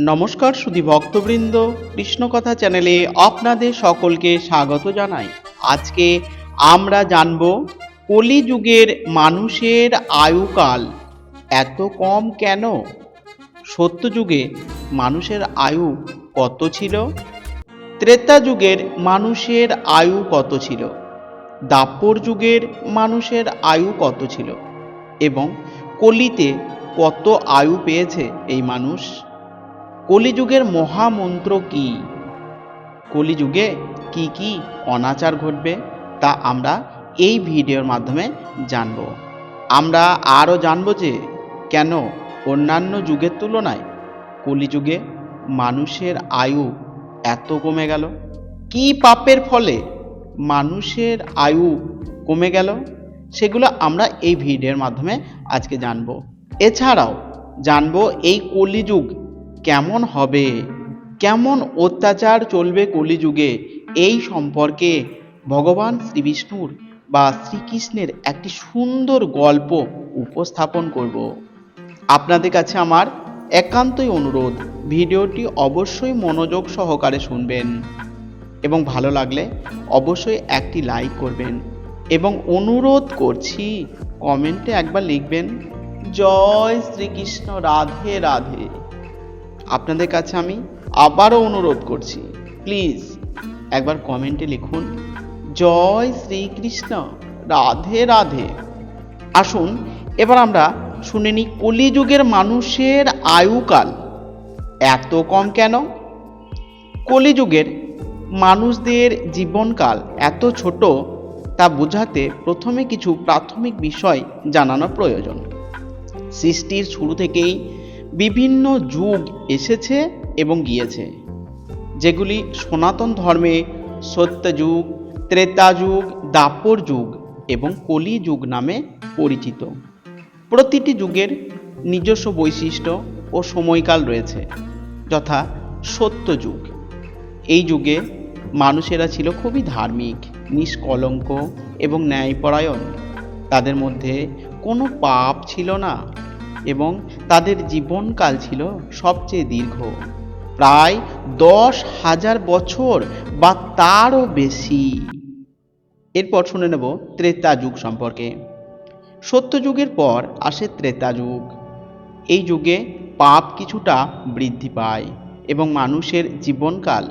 নমস্কার সুধী ভক্তবৃন্দ, কৃষ্ণকথা চ্যানেলে আপনাদের সকলকে স্বাগত জানাই। আজকে আমরা জানব কলিযুগের মানুষের আয়ুকাল এত কম কেন? সত্যযুগে মানুষের আয়ু কত ছিল? ত্রেতা যুগের মানুষের আয়ু কত ছিল? দাপর যুগের মানুষের আয়ু কত ছিল? এবং কলিতে কত আয়ু পেয়েছে এই মানুষ? কলিযুগের মহামন্ত্র কি? কলিযুগে কি কি অনাচার ঘটবে তা আমরা এই ভিডিওর মাধ্যমে জানব। আমরা আরও জানব যে কেন অন্যান্য যুগের তুলনায় কলিযুগে মানুষের আয়ু এত কমে গেল? কি পাপের ফলে মানুষের আয়ু কমে গেল? সেগুলো আমরা এই ভিডিওর মাধ্যমে আজকে জানব। এছাড়াও জানব এই কলিযুগ কেমন হবে? কেমন অত্যাচার চলবে কলিযুগে? এই সম্পর্কে ভগবান শ্রীবিষ্ণুর বা শ্রীকৃষ্ণের একটি সুন্দর গল্প উপস্থাপন করব। আপনাদের কাছে আমার একান্তই অনুরোধ, ভিডিওটি অবশ্যই মনোযোগ সহকারে শুনবেন এবং ভালো লাগলে অবশ্যই একটি লাইক করবেন এবং অনুরোধ করছি, কমেন্টে একবার লিখবেন, জয় শ্রীকৃষ্ণ, রাধে রাধে। আপনাদের কাছে আমি আবারও অনুরোধ করছি। প্লিজ একবার কমেন্টে লিখুন, জয় শ্রীকৃষ্ণ, রাধে রাধে। আসুন, এবার আমরা শুনে নিই কলিযুগের মানুষের আয়ুকাল। এত কম কেন? কলিযুগের মানুষদের জীবনকাল এত ছোট, তা বোঝাতে প্রথমে কিছু প্রাথমিক বিষয় জানানো প্রয়োজন। সৃষ্টির শুরু থেকেই বিভিন্ন যুগ এসেছে এবং গিয়েছে, যেগুলি সনাতন ধর্মে সত্যযুগ ত্রেতা যুগ, দাপর যুগ এবং কলি যুগ নামে পরিচিত। প্রতিটি যুগের নিজস্ব বৈশিষ্ট্য ও সময়কাল রয়েছে, যথা সত্যযুগ এই যুগে মানুষেরা ছিল খুবই ধার্মিক, নিষ্কলঙ্ক এবং ন্যায়পরায়ণ। তাদের মধ্যে কোনো পাপ ছিল না এবং তাদের জীবনকাল ছিল সবচেয়ে দীর্ঘ। প্রায় দশ হাজার বছর বা তারও বেশি। এরপর শুনে নেব ত্রেতা যুগ সম্পর্কে। সত্যযুগের পর আসে ত্রেতা যুগ। এই যুগে পাপ কিছুটা বৃদ্ধি পায় এবং মানুষের জীবনকাল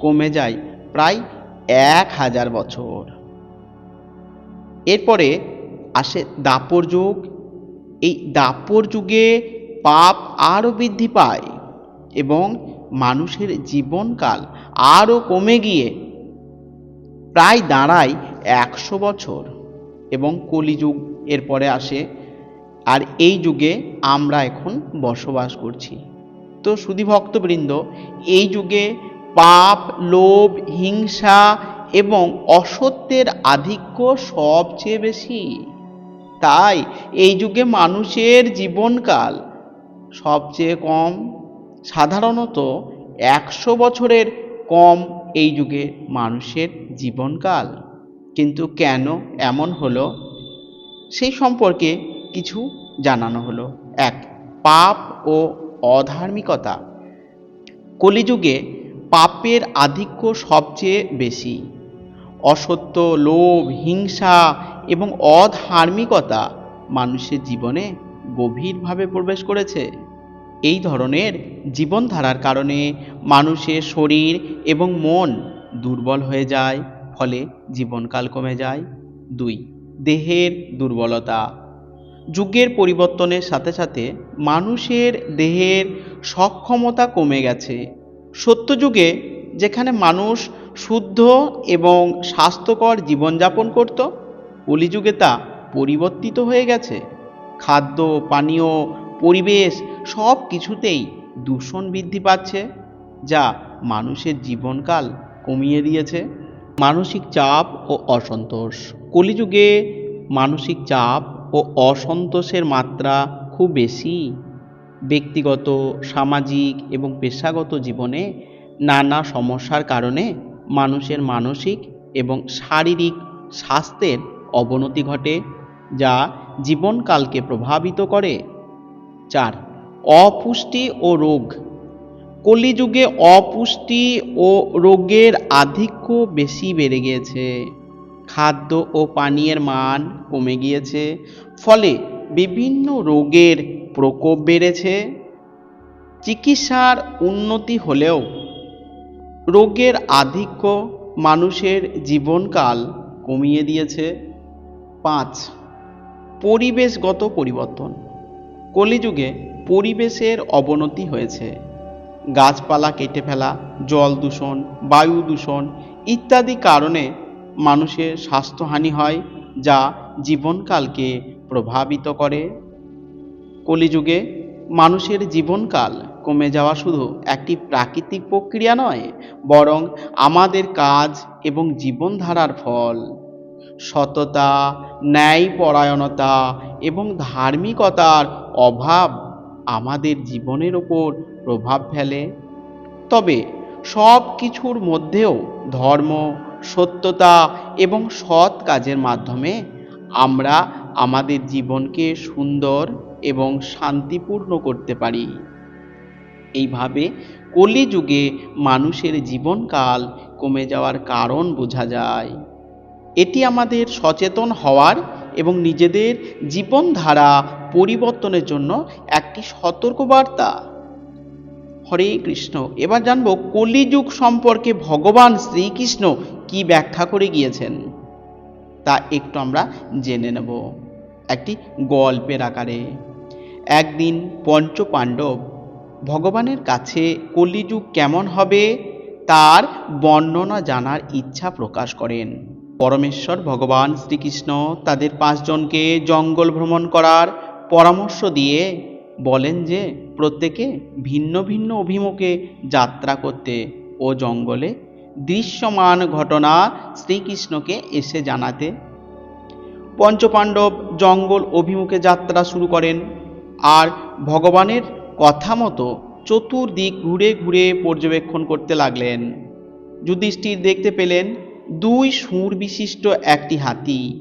কমে যায় প্রায় এক হাজার বছর। এরপরে আসে দাপর যুগ। এই দাপর যুগে পাপ আরও বৃদ্ধি পায় এবং মানুষের জীবনকাল আরও কমে গিয়ে প্রায় দাঁড়ায় একশো বছর এবং কলিযুগ এরপরে আসে। আর এই যুগে আমরা এখন বসবাস করছি। তো সুধী ভক্তবৃন্দ, এই যুগে পাপ, লোভ, হিংসা এবং অসত্যের আধিক্য সবচেয়ে বেশি। তাই এই যুগে মানুষের জীবনকাল সবচেয়ে কম? সাধারণত একশো বছরের কম এই যুগে মানুষের জীবনকাল। কিন্তু কেন এমন হলো? সেই সম্পর্কে কিছু জানানো হলো। এক, পাপ ও অধার্মিকতা। কলিযুগে পাপের আধিক্য সবচেয়ে বেশি। অসত্য, লোভ, হিংসা এবং অধার্মিকতা মানুষের জীবনে গভীরভাবে প্রবেশ করেছে। এই ধরনের জীবনধারার কারণে মানুষের শরীর এবং মন দুর্বল হয়ে যায়, ফলে জীবনকাল কমে যায়। দুই, দেহের দুর্বলতা। যুগের পরিবর্তনের সাথে সাথে মানুষের দেহের সক্ষমতা কমে গেছে। সত্যযুগে যেখানে মানুষ শুদ্ধ এবং স্বাস্থ্যকর জীবনযাপন করত, কলিযুগে তা পরিবর্তিত হয়ে গেছে। খাদ্য, পানীয়, পরিবেশ সব কিছুতেই দূষণ বৃদ্ধি পাচ্ছে, যা মানুষের জীবনকাল কমিয়ে দিয়েছে। মানসিক চাপ ও অসন্তোষ। কলিযুগে মানসিক চাপ ও অসন্তোষের মাত্রা খুব বেশি। ব্যক্তিগত, সামাজিক এবং পেশাগত জীবনে নানা সমস্যার কারণে মানুষের মানসিক এবং শারীরিক স্বাস্থ্যের অবনতি ঘটে। যা জীবনকালকে প্রভাবিত করে। চার, অপুষ্টি ও রোগ। কলিযুগে অপুষ্টি ও রোগের আধিক্য বেশি বেড়ে গিয়েছে। খাদ্য ও পানীয়ের মান কমে গিয়েছে, ফলে বিভিন্ন রোগের প্রকোপ বেড়েছে। চিকিৎসার উন্নতি হলেও রোগের আধিক্য মানুষের জীবনকাল কমিয়ে দিয়েছে। পাঁচ পরিবেশগত পরিবর্তন। কলিযুগে পরিবেশের অবনতি হয়েছে। গাছপালা কেটে ফেলা, জল দূষণ, বায়ু দূষণ ইত্যাদি কারণে মানুষের স্বাস্থ্যহানি হয়, যা জীবনকালকে প্রভাবিত করে। কলিযুগে মানুষের জীবনকাল কমে যাওয়া শুধু একটি প্রাকৃতিক প্রক্রিয়া নয়, বরং আমাদের কাজ এবং জীবনধারার ফল। সততা, ন্যায়পরায়ণতা এবং ধার্মিকতার অভাব আমাদের জীবনের ওপর প্রভাব ফেলে। তবে সব কিছুর মধ্যেও ধর্ম, সত্যতা এবং সৎ কাজের মাধ্যমে আমরা আমাদের জীবনকে সুন্দর এবং শান্তিপূর্ণ করতে পারি। এইভাবে কলিযুগে মানুষের জীবনকাল কমে যাওয়ার কারণ বোঝা যায়। এটি আমাদের সচেতন হওয়ার এবং নিজেদের জীবনধারা পরিবর্তনের জন্য একটি সতর্কবার্তা। হরে কৃষ্ণ। এবার জানব কলিযুগ সম্পর্কে ভগবান শ্রীকৃষ্ণ কি ব্যাখ্যা করে গিয়েছেন। তা একটু আমরা জেনে নেব। একটি গল্পের আকারে। একদিন পঞ্চ পাণ্ডব ভগবানের কাছে কলিযুগ কেমন হবে তার বর্ণনা জানার ইচ্ছা প্রকাশ করেন। পরমেশ্বর ভগবান শ্রীকৃষ্ণ তাদের পাঁচজনকে জঙ্গল ভ্রমণ করার পরামর্শ দিয়ে বলেন যে, প্রত্যেকে ভিন্ন ভিন্ন অভিমুখে যাত্রা করতে ও জঙ্গলে দৃশ্যমান ঘটনা শ্রীকৃষ্ণকে এসে জানাতে। পঞ্চপাণ্ডব জঙ্গল অভিমুখে যাত্রা শুরু করেন আর ভগবানের কথা মতো চতুর্দিক ঘুরে ঘুরে পর্যবেক্ষণ করতে লাগলেন। যুধিষ্ঠির দেখতে পেলেন দুই সুর বিশিষ্ট একটি হাতি।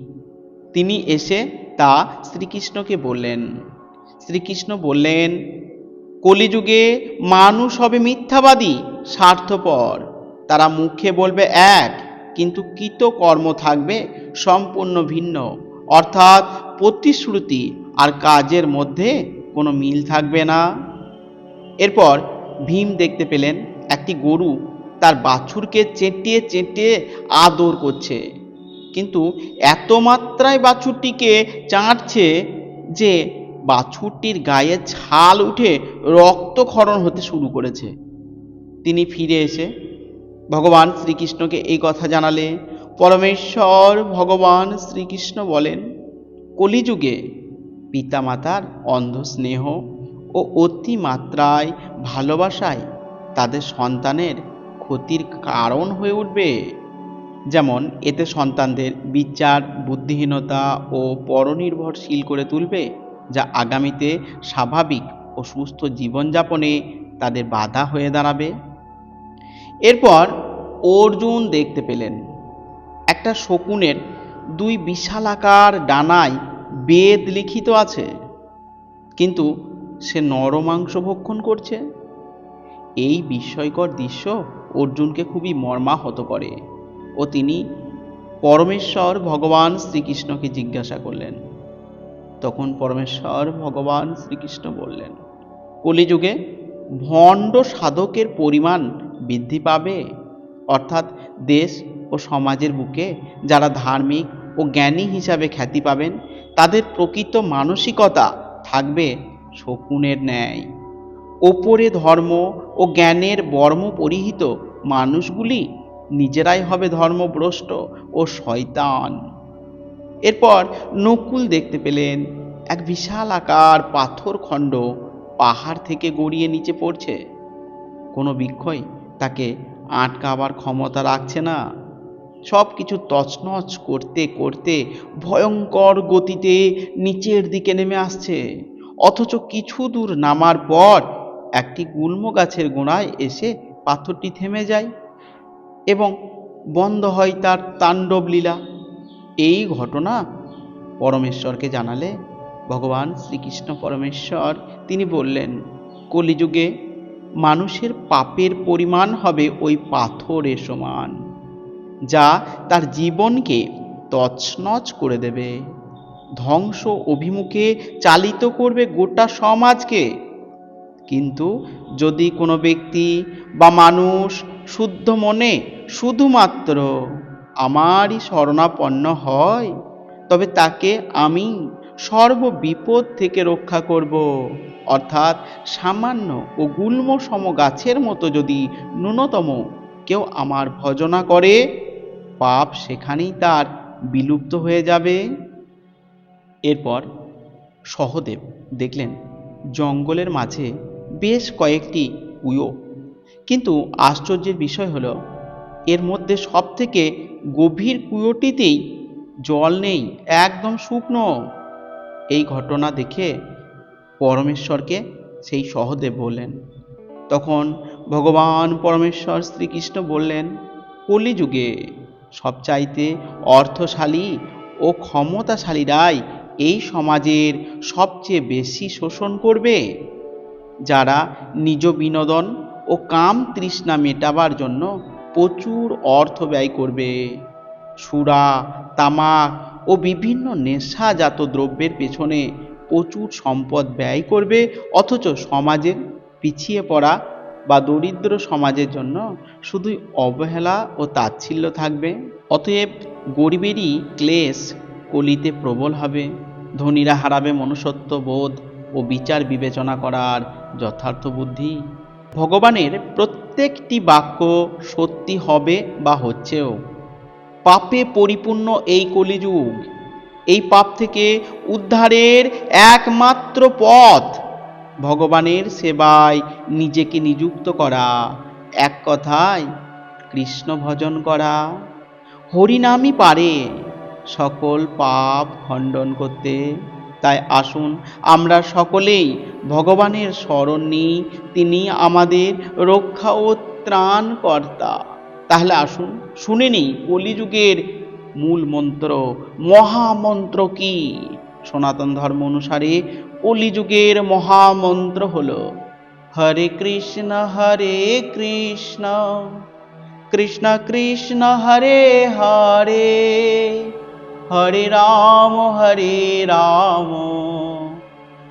তিনি এসে তা শ্রীকৃষ্ণকে বললেন। শ্রীকৃষ্ণ বললেন, কলিযুগে মানুষ হবে মিথ্যাবাদী, স্বার্থপর। তারা মুখে বলবে এক, কিন্তু কৃত কর্ম থাকবে সম্পূর্ণ ভিন্ন। অর্থাৎ প্রতিশ্রুতি আর কাজের মধ্যে কোনো মিল থাকবে না। এরপর ভীম দেখতে পেলেন একটি গরু তার বাছুরকে চেটিয়ে চেটিয়ে আদর করছে। কিন্তু এত মাত্রায় বাছুরটিকে চাঁটছে যে বাছুরটির গায়ে ছাল উঠে রক্তক্ষরণ হতে শুরু করেছে। তিনি ফিরে এসে ভগবান শ্রীকৃষ্ণকে এই কথা জানালে, পরমেশ্বর ভগবান শ্রীকৃষ্ণ বলেন, কলিযুগে পিতামাতার অন্ধ স্নেহ ও অতিমাত্রায় ভালোবাসায় তাদের সন্তানের ক্ষতির কারণ হয়ে উঠবে। যেমন, এতে সন্তানদের বিচার, বুদ্ধিহীনতা ও পরনির্ভরশীল করে তুলবে, যা আগামীতে স্বাভাবিক ও সুস্থ জীবনযাপনে তাদের বাধা হয়ে দাঁড়াবে। এরপর অর্জুন দেখতে পেলেন। একটা শকুনের দুই বিশালাকার ডানায় বেদ লিখিত আছে, কিন্তু সে নরমাংস ভক্ষণ করছে। এই বিস্ময়কর দৃশ্য অর্জুনকে খুবই মর্মাহত করে ও তিনি পরমেশ্বর ভগবান শ্রীকৃষ্ণকে জিজ্ঞাসা করলেন। তখন পরমেশ্বর ভগবান শ্রীকৃষ্ণ বললেন, কলিযুগে ভণ্ড সাধকের পরিমাণ বৃদ্ধি পাবে? অর্থাৎ দেশ ও সমাজের বুকে যারা ধার্মিক ও জ্ঞানী হিসাবে খ্যাতি পাবেন, তাদের প্রকৃত মানসিকতা থাকবে শকুনের ন্যায়। ওপরে ধর্ম ও জ্ঞানের বর্ম পরিহিত মানুষগুলি নিজেরাই হবে ধর্মভ্রষ্ট ও শয়তান। এরপর নকুল দেখতে পেলেন, এক বিশাল আকার পাথর খণ্ড পাহাড় থেকে গড়িয়ে নিচে পড়ছে। কোনো বিক্ষয় তাকে আটকাবার ক্ষমতা রাখছে না। সব কিছু তছনছ করতে করতে ভয়ঙ্কর গতিতে নিচের দিকে নেমে আসছে। অথচ কিছু দূর নামার পর একটি গুল্ম গাছের গোড়ায় এসে পাথরটি থেমে যায় এবং বন্ধ হয় তার তাণ্ডব লীলা। এই ঘটনা পরমেশ্বরকে জানালে ভগবান শ্রীকৃষ্ণ পরমেশ্বর। তিনি বললেন, কলিযুগে মানুষের পাপের পরিমাণ হবে ওই পাথরের সমান, যা তার জীবনকে তছনছ করে দেবে। ধ্বংস অভিমুখে চালিত করবে গোটা সমাজকে। কিন্তু যদি কোনো ব্যক্তি বা মানুষ শুদ্ধ মনে শুধুমাত্র আমারই শরণাপন্ন হয়, তবে তাকে আমি সর্ব বিপদ থেকে রক্ষা করব। অর্থাৎ সামান্য ও গুল্ম সম গাছের মতো যদি ন্যূনতম কেউ আমার ভজনা করে, পাপ সেখানেই তার বিলুপ্ত হয়ে যাবে। এরপর সহদেব দেখলেন, জঙ্গলের মাঝে বেশ কয়েকটি কুয়ো কিন্তু আশ্চর্যের বিষয় হলো, এর মধ্যে সব থেকে গভীর কুয়োটিতেই জল নেই, একদম শুকনো। এই ঘটনা দেখে পরমেশ্বরকে সেই সহদেব বললেন, তখন ভগবান পরমেশ্বর শ্রীকৃষ্ণ বললেন, কলিযুগে সবচাইতে অর্থশালী ও ক্ষমতাশালীরাই এই সমাজের সবচেয়ে বেশি শোষণ করবে। যারা নিজ বিনোদন ও কাম তৃষ্ণা মেটাবার জন্য প্রচুর অর্থ ব্যয় করবে। সুরা, তামাক ও বিভিন্ন নেশাজাত দ্রব্যের পেছনে প্রচুর সম্পদ ব্যয় করবে, অথচ সমাজের পিছিয়ে পড়া বা দরিদ্র সমাজের জন্য শুধুই অবহেলা ও তাচ্ছিল্য থাকবে। অতএব গরিবেরই ক্লেশ কলিতে প্রবল হবে। ধনীরা হারাবে মনুষ্যত্ব বোধ ও বিচার বিবেচনা করার যথার্থ বুদ্ধি। ভগবানের প্রত্যেকটি বাক্য সত্যি হবে বা হচ্ছেও। পাপে পরিপূর্ণ এই কলিযুগ, এই পাপ থেকে উদ্ধারের একমাত্র পথ ভগবানের সেবায় নিজেকে নিযুক্ত করা। এক কথায়, কৃষ্ণ ভজন করা। হরিনামই পারে সকল পাপ খণ্ডন করতে। তাই আসুন। আমরা সকলেই ভগবানের স্মরণ নিই। তিনি আমাদের রক্ষা ও ত্রাণকর্তা। তাহলে আসুন, শুনে নিই কলিযুগের মূল মন্ত্র। মহামন্ত্র কি? সনাতন ধর্ম অনুসারে কলিযুগের মহামন্ত্র হল, হরে কৃষ্ণ হরে কৃষ্ণ। কৃষ্ণ কৃষ্ণ, হরে হরে। হরে রাম হরে রাম।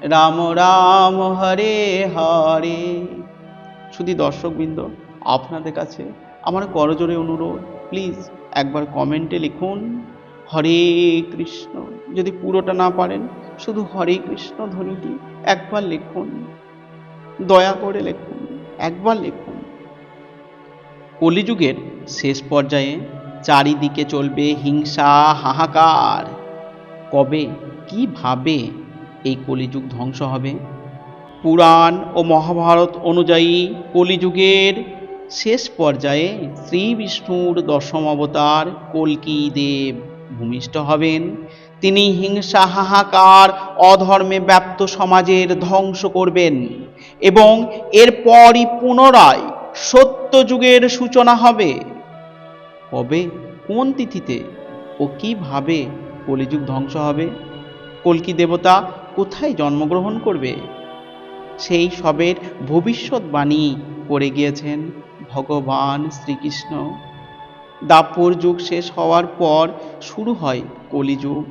রাম রাম, হরে হরে। শুধু দর্শকবৃন্দ, আপনাদের কাছে আমার করজোরে অনুরোধ প্লিজ একবার কমেন্টে লিখুন, হরে কৃষ্ণ। যদি পুরোটা না পারেন, শুধু হরে কৃষ্ণ ধ্বনিটি একবার লিখুন, দয়া করে লিখুন, একবার লিখুন। কলিযুগের শেষ পর্যায়ে চারিদিকে চলবে হিংসা, হাহাকার। কবে কীভাবে এই কলিযুগ ধ্বংস হবে? পুরাণ ও মহাভারত অনুযায়ী কলিযুগের শেষ পর্যায়ে শ্রী বিষ্ণুর দশম অবতার কল্কি দেব ভূমিষ্ঠ হবেন। তিনি হিংসা, হাহাকার, অধর্মে ব্যাপ্ত সমাজের ধ্বংস করবেন এবং এরপরই পুনরায় সত্য যুগের সূচনা হবে। কবে, কোন তিথিতে ও কীভাবে কলিযুগ ধ্বংস হবে? কল্কি দেবতা কোথায় জন্মগ্রহণ করবে? সেই সবের ভবিষ্যৎবাণী করে গিয়েছেন ভগবান শ্রীকৃষ্ণ। দাপর যুগ শেষ হওয়ার পর শুরু হয় কলিযুগ।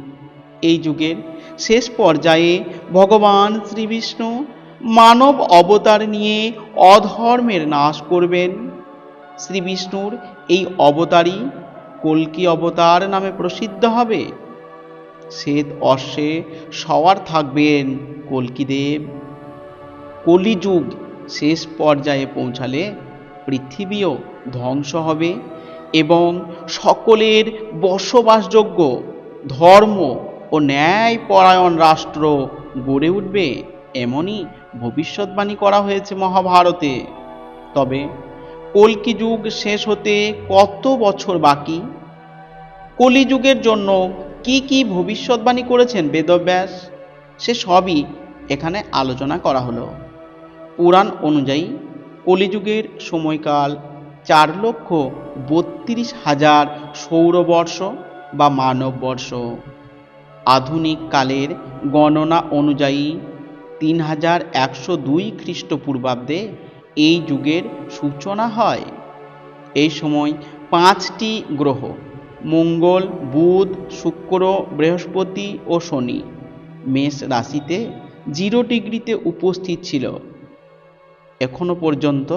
এই যুগের শেষ পর্যায়ে ভগবান শ্রীবিষ্ণু মানব অবতার নিয়ে অধর্মের নাশ করবেন। শ্রীবিষ্ণুর এই অবতারই কল্কি অবতার নামে প্রসিদ্ধ হবে। শ্বেত অশ্বে সওয়ার থাকবেন কল্কিদেব। কলিযুগ শেষ পর্যায়ে পৌঁছালে পৃথিবীও ধ্বংস হবে এবং সকলের বসবাসযোগ্য ধর্ম ও ন্যায় পরায়ণ রাষ্ট্র গড়ে উঠবে, এমনই ভবিষ্যৎবাণী করা হয়েছে মহাভারতে। তবে কল্কি যুগ শেষ হতে কত বছর বাকি? কলিযুগের জন্য কি কি ভবিষ্যৎবাণী করেছেন বেদব্যাস? সে সবই এখানে আলোচনা করা হলো। পুরাণ অনুযায়ী কলিযুগের সময়কাল চার লক্ষ বত্রিশ হাজার সৌরবর্ষ বা মানববর্ষ। আধুনিক কালের গণনা অনুযায়ী তিন হাজার একশো দুই খ্রিস্টপূর্বাব্দে এই যুগের সূচনা হয়। এই সময় পাঁচটি গ্রহ, মঙ্গল, বুধ, শুক্র, বৃহস্পতি ও শনি, মেষ রাশিতে জিরো ডিগ্রিতে উপস্থিত ছিল। এখনও পর্যন্ত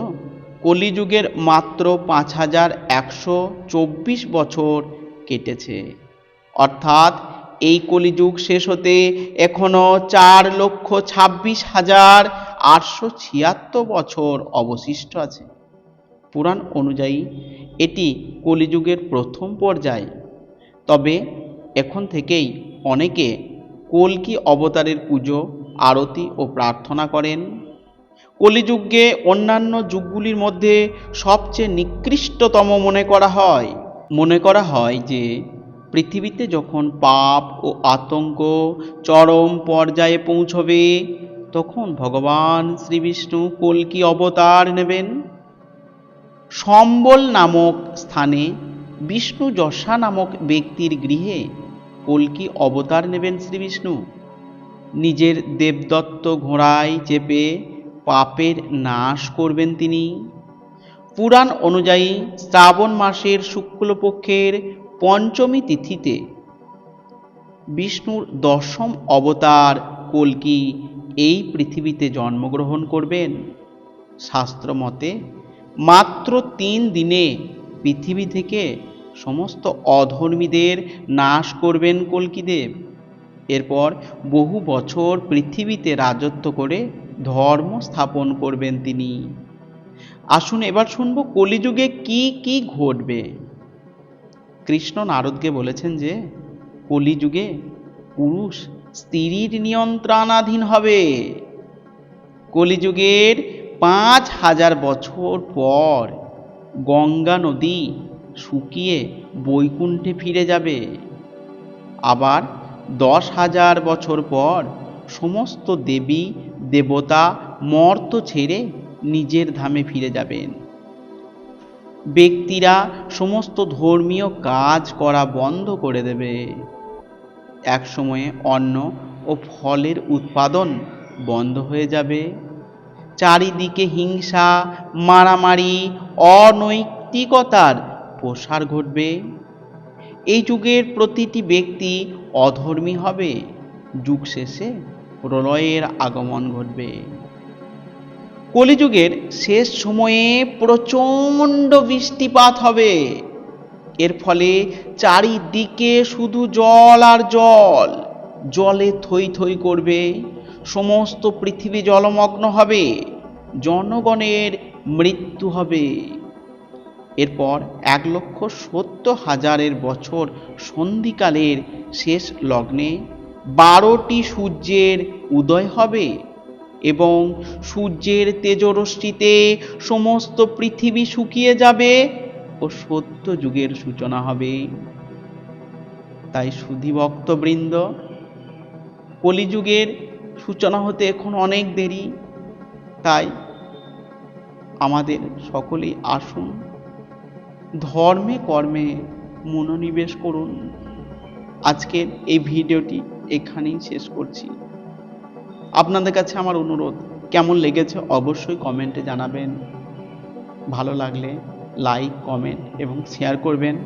কলিযুগের মাত্র পাঁচ হাজার একশো চব্বিশ বছর কেটেছে। অর্থাৎ এই কলিযুগ শেষ হতে এখনও চার লক্ষ ছাব্বিশ হাজার আটশো ছিয়াত্তর বছর অবশিষ্ট আছে। পুরাণ অনুযায়ী এটি কলিযুগের প্রথম পর্যায়। তবে এখন থেকেই অনেকে কল্কি অবতারের পুজো, আরতি ও প্রার্থনা করেন। কলিযুগকে অন্যান্য যুগগুলির মধ্যে সবচেয়ে নিকৃষ্টতম মনে করা হয়। মনে করা হয় যে, পৃথিবীতে যখন পাপ ও আতঙ্ক চরম পর্যায়ে পৌঁছবে তখন ভগবান শ্রীবিষ্ণু কল্কি অবতার নেবেন? সম্বল নামক স্থানে বিষ্ণু যশা নামক ব্যক্তির গৃহে কল্কি অবতার নেবেন শ্রীবিষ্ণু? নিজের দেবদত্ত ঘোড়ায় চেপে পাপের নাশ করবেন তিনি। পুরাণ অনুযায়ী শ্রাবণ মাসের শুক্লপক্ষের পঞ্চমী তিথিতে বিষ্ণুর দশম অবতার কল্কি এই পৃথিবীতে জন্মগ্রহণ করবেন? শাস্ত্র মতে, মাত্র তিন দিনে পৃথিবী থেকে সমস্ত অধর্মীদের নাশ করবেন কল্কিদেব। এরপর বহু বছর পৃথিবীতে রাজত্ব করে ধর্ম স্থাপন করবেন তিনি। আসুন এবার শুনব কলিযুগে কি কি ঘটবে? কৃষ্ণ নারদকে বলেছেন যে, কলিযুগে পুরুষ স্ত্রীর নিয়ন্ত্রণাধীন হবে। কলিযুগের পাঁচ হাজার বছর পর গঙ্গা নদী শুকিয়ে বৈকুণ্ঠে ফিরে যাবে। আবার দশ হাজার বছর পর সমস্ত দেবী, দেবতা মর্ত ছেড়ে নিজের ধামে ফিরে যাবেন। ব্যক্তিরা সমস্ত ধর্মীয় কাজ করা বন্ধ করে দেবে। এক সময়ে অন্ন ও ফলের উৎপাদন বন্ধ হয়ে যাবে। চারিদিকে হিংসা, মারামারি, অনৈতিকতার প্রসার ঘটবে। এই যুগের প্রতিটি ব্যক্তি অধর্মী হবে। যুগ শেষে প্রলয়ের আগমন ঘটবে। কলিযুগের শেষ সময়ে প্রচণ্ড বৃষ্টিপাত হবে। এর ফলে চারিদিকে শুধু জল আর জল। জলে থই থই করবে। সমস্ত পৃথিবী জলমগ্ন হবে। জনগণের মৃত্যু হবে। এরপর এক লক্ষ সত্তর হাজারের বছর সন্ধিকালের শেষ লগ্নে বারোটি সূর্যের উদয় হবে এবং সূর্যের তেজরশ্মিতে সমস্ত পৃথিবী শুকিয়ে যাবে। ও সত্য যুগের সূচনা হবে। তাই সুধীভক্তবৃন্দ কলিযুগের সূচনা হতে এখন অনেক দেরি। তাই আমাদের সকলেই আসুন, ধর্মে কর্মে মনোনিবেশ করুন। আজকের এই ভিডিওটি এখানেই শেষ করছি। আপনাদের কাছে আমার অনুরোধ, কেমন লেগেছে অবশ্যই কমেন্টে জানাবেন। ভালো লাগলে লাইক কমেন্ট এবং শেয়ার করবেন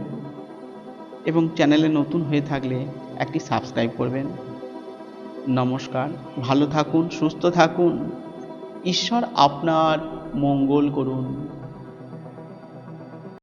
এবং চ্যানেলে নতুন হয়ে থাকলে একটি সাবস্ক্রাইব করবেন। নমস্কার, ভালো থাকুন, সুস্থ থাকুন। ঈশ্বর আপনার মঙ্গল করুন।